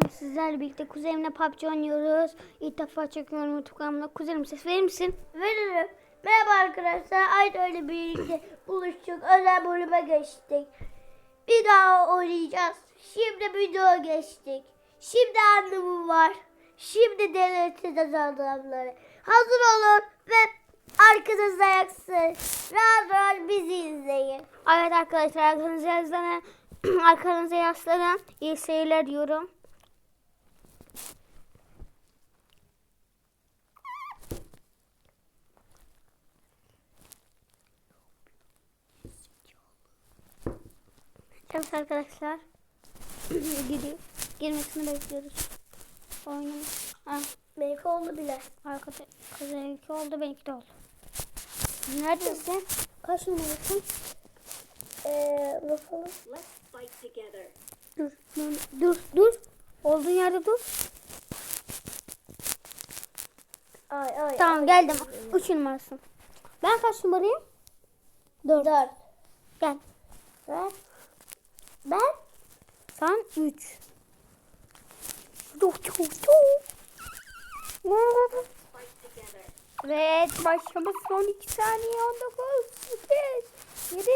Bugün sizlerle birlikte kuzenimle PUBG oynuyoruz. İlk defa çekiyorum YouTube kanalımda. Kuzenim ses verir misin? Veririm. Merhaba arkadaşlar. Aynı öyle birlikte buluştuk. Özel bölüme geçtik. Bir daha oynayacağız. Şimdi video geçtik. Şimdi anlamı var. Şimdi deneteceğiz anlamları. Hazır olun ve arkanızda yaksın. Rahat rahat bizi izleyin. Evet arkadaşlar arkanıza yaslanın. arkanıza yaslanın. İyi seyirler diyorum. Evet arkadaşlar. Giriyor. Girmesini bekliyoruz. Oyunun. Ha, Belki oldu bile. arkada kızınki oldu benimki de oldu. Neredesin? Kaç numarasın? Eee bakalım. Dur, dur, dur, dur. Olduğun yerde dur. Ay ay. Tamam ay. geldim. Üç numarasın. Ben kaç numarayım? Dört. Dört. Gel. Ben. Ben. Sen üç. Çok çok çok. Evet başlamış son iki saniye 19 8 7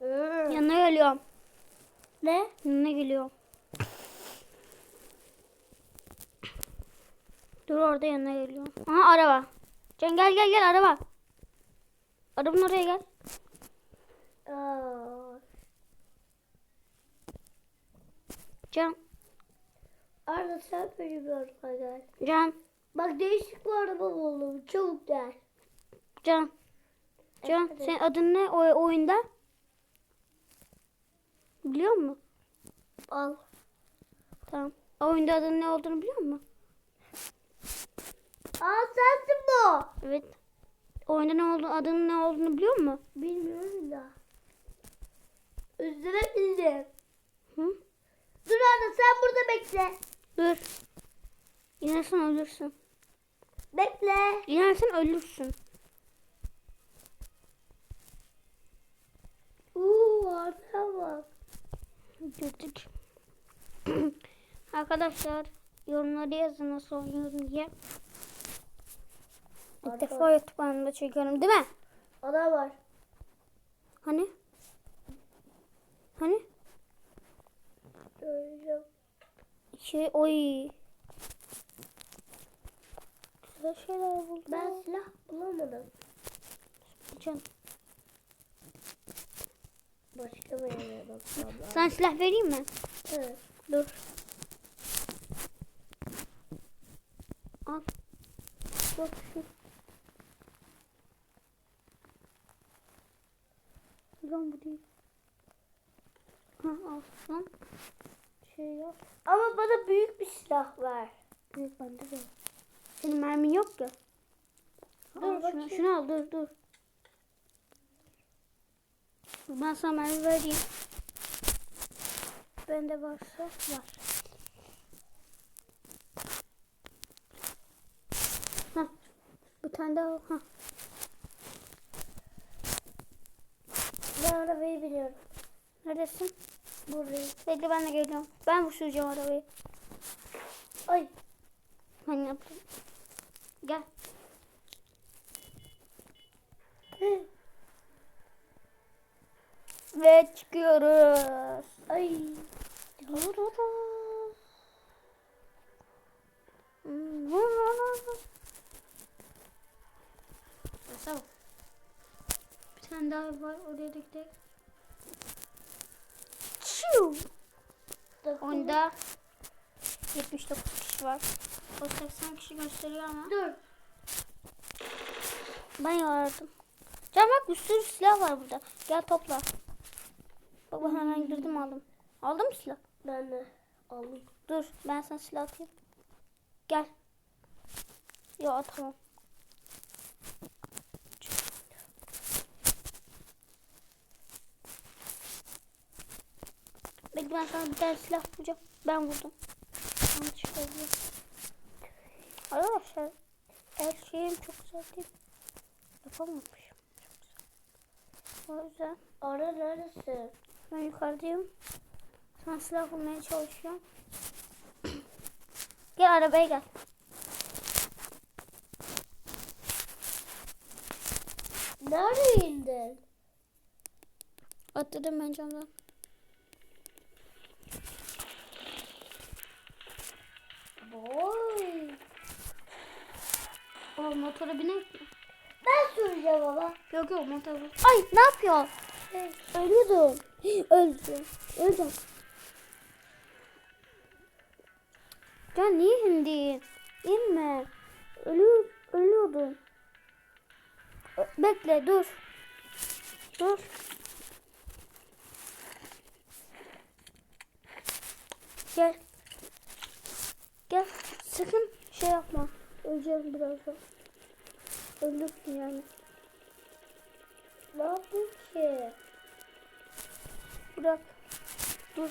Hmm. Yanına geliyorum. Ne? Yanına geliyorum. Dur orada yanına geliyorum. Aha araba. Can gel gel gel araba. Arabanın oraya gel. Can. Arda sen benim yanıma gel. Can. Bak değişik bir araba buldum. Çabuk gel. Can. Can Efendim? senin adın ne o oyunda? Biliyor musun? Al. Tamam. O oyunda adının ne olduğunu biliyor musun? Aa sensin bu. Evet. Oyunda ne olduğunu, adının ne olduğunu biliyor musun? Bilmiyorum da. Üstüne bindim. Hı? Dur Arda sen burada bekle. Dur. İnersen ölürsün. Bekle. İnersen ölürsün. Uuu Arda bak. Gördük. Arkadaşlar yorumlara yazın nasıl oynuyorum diye. İlk Arka- defa YouTube kanalımda çekiyorum değil mi? Ana var. Hani? Hani? Göreceğim. Şey oy. Güzel şeyler buldum. Ben silah bulamadım. Can. Başka bir yere lazım. Sana silah vereyim mi? Evet. Dur. Al. Bak şu. Lan bu değil. Ha al lan. Şey yap. Ama bana büyük bir silah ver. Büyük bende de. var. Senin mermin yok ya. Dur Al şunu, şunu al dur dur. Ben sana vereyim. Bende varsa var. Hah. Bir tane daha. Hah. Ben arabayı biliyorum. Neredesin? Buradayım. Bekle ben de geliyorum. Ben süreceğim arabayı. Ay. Ben yaptım. Gel. Hı. Ve çıkıyoruz. Ay. Tamam. Bir tane daha var. Oraya gidelim. Çiu. Oyunda 79 kişi var. O 80 kişi gösteriyor ama. Dur. Ben yardım. Can bak bir sürü silah var burada. Gel topla. Bak ben hemen girdim aldım. Aldın mı silah? Ben de alayım. Dur ben sana silah atayım. Gel. Yo tamam. Bekle ben sana bir tane silah bulacağım. Ben vurdum. Yanlış oldu. Arkadaşlar her şeyim çok güzel değil. Yapamamışım. Çok güzel. O yüzden Ara neresi? Ben yukarıdayım. Sana silah bulmaya çalışıyorum. gel arabaya gel. Nereye indin? Atladım ben camdan. Boy. O motora binek mi? Ben süreceğim ama. Yok yok motor. Ay ne yapıyor? Ölüyordum. Öldü. Öldüm. Can niye indin? İnme. Ölü, ölüyordum. Bekle dur. Dur. Gel. Gel. Sakın şey yapma. Öleceğim birazdan. Öldürsün yani. Ne yaptın ki? Bırak. Dur.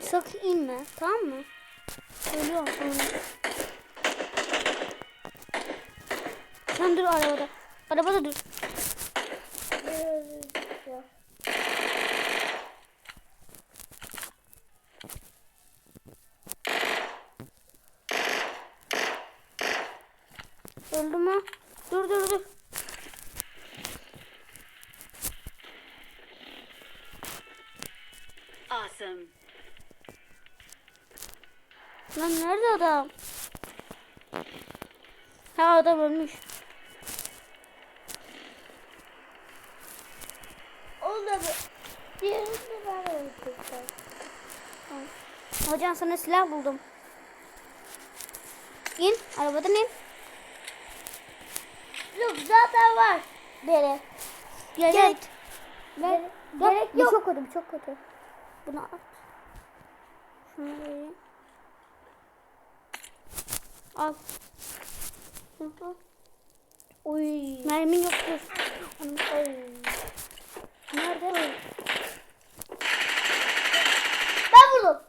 Sakın inme. Tamam mı? Ölüyorum sonra. Sen dur arabada. Arabada dur. Biraz- Öldü mü? Dur dur dur. Awesome. Lan nerede adam? Ha adam ölmüş. Bir... Diğerini ben öldürdüm. Hocam sana silah buldum. İn. Arabadan in. Yok zaten var. Dere. Gel Gel. git. Ver. Gerek Bu yok. çok kötü, çok kötü. Bunu at. Şunu vereyim. Al. Al. Uy. Mermin yok dur. Nerede? Ben buldum.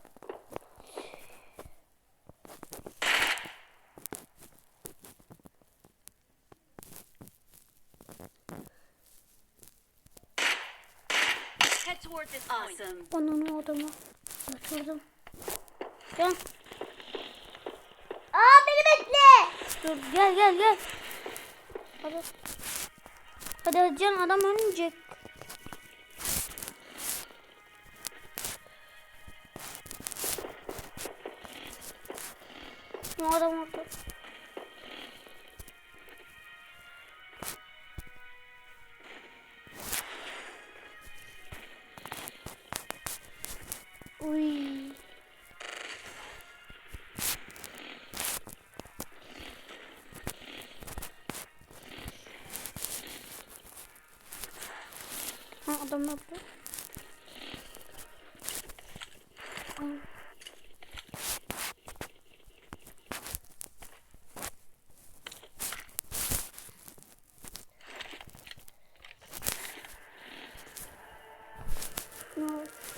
Head toward this. Awesome. Onun odama. Oturdum. Can. Aa beni bekle. Dur gel gel gel. Hadi. Hadi Can adam ölmeyecek. Adam. Ne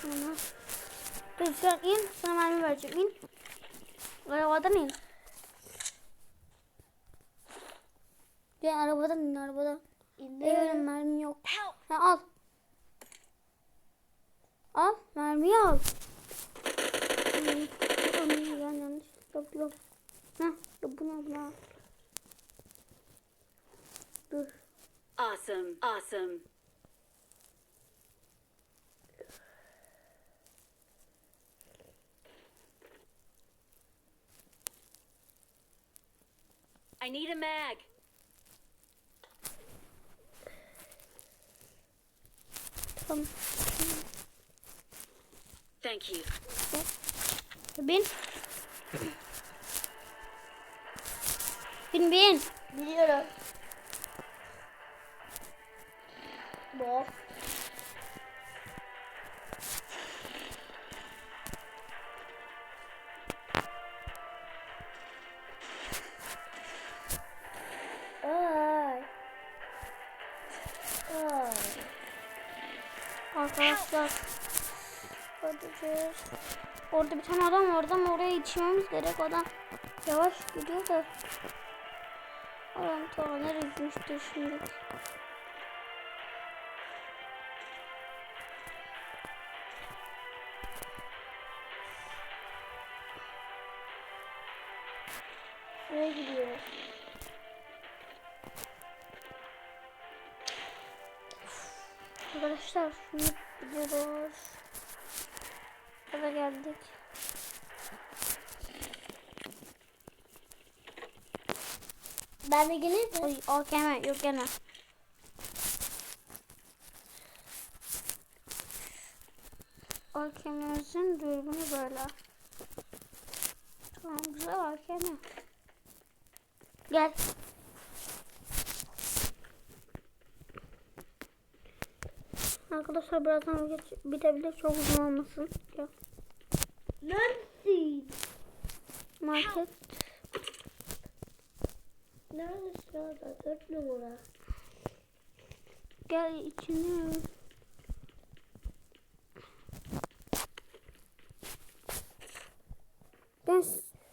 sana? Dur sen in. Sana mermi vereceğim. İn. Arabadan in. Gel arabadan in arabadan. Evet mermi yok. Ha, al. Awesome, awesome. I need a mag. Come. Thank you. Bin. Bin bin. Biliyorum. Arkadaşlar. Hadi Orada bir tane adam vardı ama oraya yetişmemiz gerek. Adam yavaş gidiyor da. Adam ta nereye gitmiştir şimdi. Şuraya gidiyor. Arkadaşlar şimdi gidiyoruz. Eve geldik. Ben de geleyim mi? Oy, AKM yok gene. AKM'mizin dürbünü böyle. Tamam güzel AKM. Gel. Arkadaşlar birazdan geç, bitebilir çok uzun olmasın. Gel. Neredesin? Market. Neredesin orada? Dört numara. Gel içine. Ben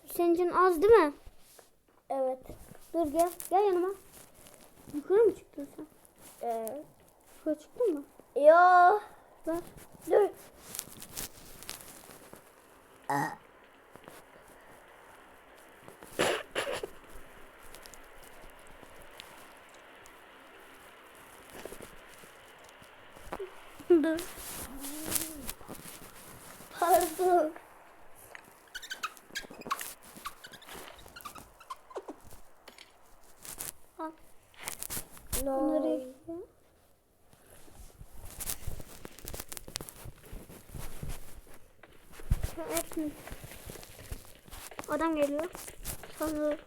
senin için az değil mi? Evet. Dur gel. Gel yanıma. Yukarı mı çıktın sen? Evet. Yukarı çıktın mı? Yo. Dur. Dur. Pardon. Al. No. Nereye gidiyor? Evet. Adam geliyor. Sanırım.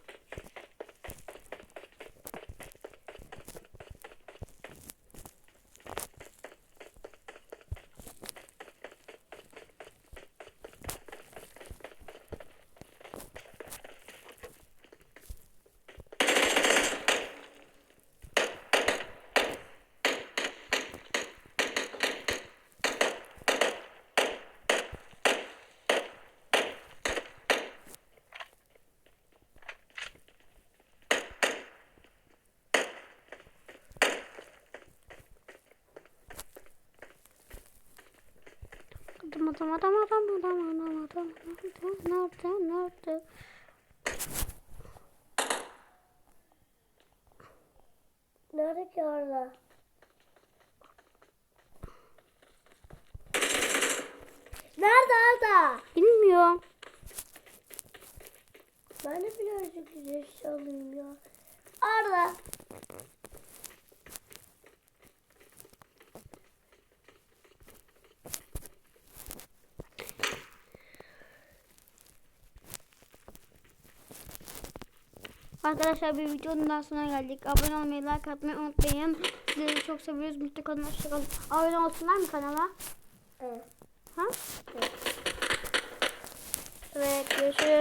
Adam adam adam adam adam adam adam nerede nerede Nerede ki orada? Nerede orada? bilmiyorum Ben de birazcık güzel alayım ya. Arkadaşlar bir videonun daha sonuna geldik. Abone olmayı, like atmayı unutmayın. Sizleri çok seviyoruz. Mutlu kalın, hoşçakalın. Abone olsunlar mı kanala? Evet. Ha? Evet. Evet, görüşürüz.